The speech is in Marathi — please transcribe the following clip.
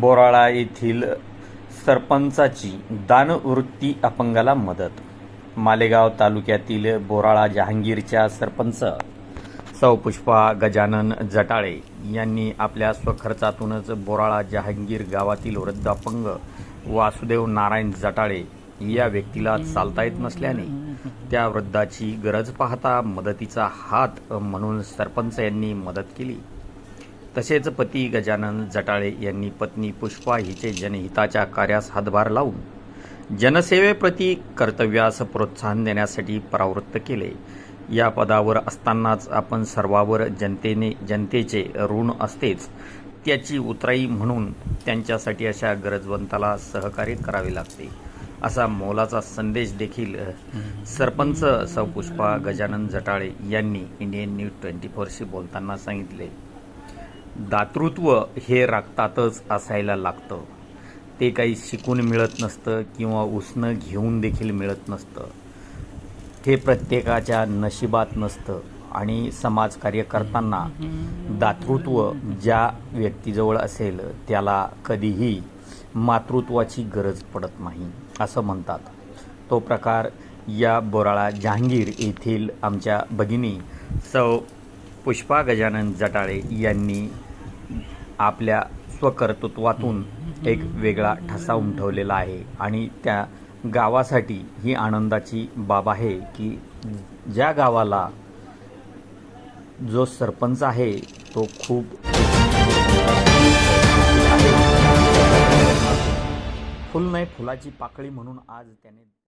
बोराळा येथील सरपंचाची दानवृत्ती अपंगाला मदत. मालेगाव तालुक्यातील बोराळा जहांगीरच्या सरपंच सौपुष्पा गजानन जटाळे यांनी आपल्या स्वखर्चातूनच बोराळा जहांगीर गावातील वृद्ध अपंग वासुदेव नारायण जटाळे या व्यक्तीला चालता येत नसल्याने त्या वृद्धाची गरज पाहता मदतीचा हात म्हणून सरपंच यांनी मदत केली. तसेच पती गजानन जटाळे यांनी पत्नी पुष्पा हिचे जनहिताच्या कार्यास हातभार लावून जनसेवेप्रती कर्तव्यास प्रोत्साहन देण्यासाठी परावृत्त केले. या पदावर असतानाच आपण सर्वावर जनतेने जनतेचे ऋण असतेच त्याची उतराई म्हणून त्यांच्यासाठी अशा गरजवंताला सहकार्य करावे लागते असा मोलाचा संदेश देखील सरपंच सौपुष्पा गजानन जटाळे यांनी इंडियन न्यूज ट्वेंटी फोरशी बोलताना सांगितले. दातृत्व हे रक्तातच असायला लागतं. ते काही शिकून मिळत नसतं किंवा उसणं घेऊन देखील मिळत नसतं. ते प्रत्येकाच्या नशिबात नसतं आणि समाजकार्य करताना दातृत्व ज्या व्यक्तीजवळ असेल त्याला कधीही मातृत्वाची गरज पडत नाही असं म्हणतात. तो प्रकार या बोराळा जहांगीर येथील आमच्या भगिनी सौ पुष्पा गजानन जटाळे यांनी आपल्या स्वकर्तृत्वातून एक वेगळा ठसा उमठवलेला आहे. आणि त्या गावासाठी ही आनंदाची बाब आहे की ज्या गावाला जो सरपंच आहे तो खूप फुल नाही फुलाची पाकळी म्हणून आज त्याने